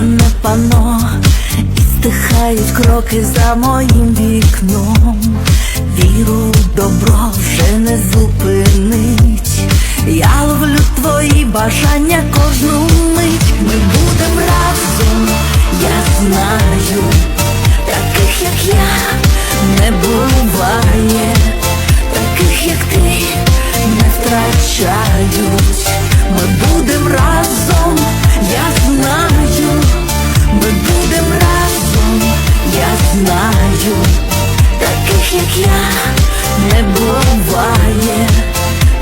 Розклеєне пано, і стихають кроки за моїм вікном. Віру в добро знаю, таких як я не буває,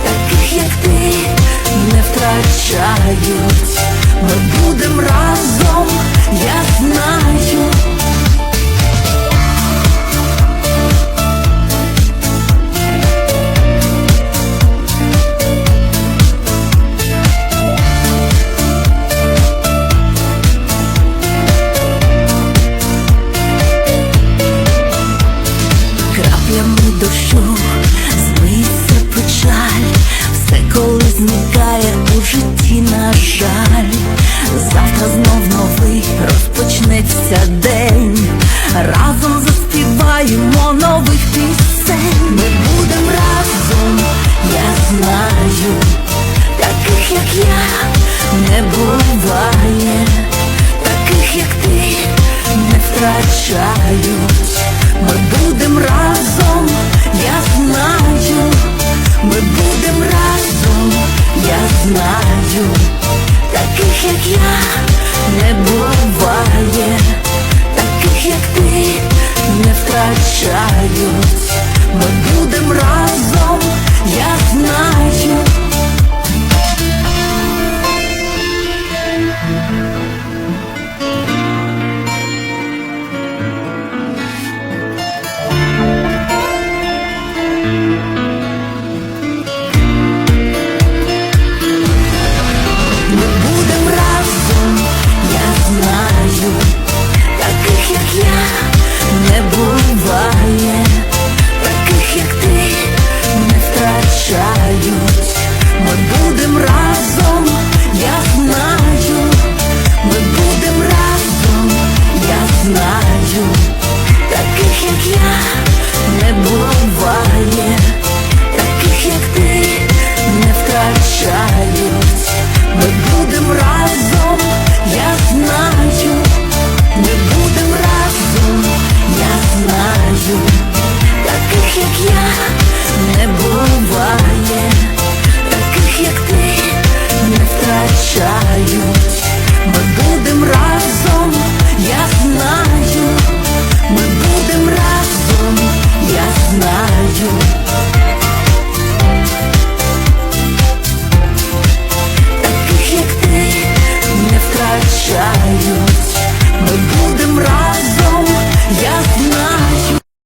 таких як ти не втрачають. Ми будем разом, я краплями дощу змиться печаль, все коли зникає у житті, на жаль, завтра знов новий розпочнеться день. Разом заспіваємо нових пісень. Ми будем разом, я знаю, таких як я не буває, таких як ти не втрачають. не буває, таких, як ти, не втрачають. Ми будем разом, я знаю. you.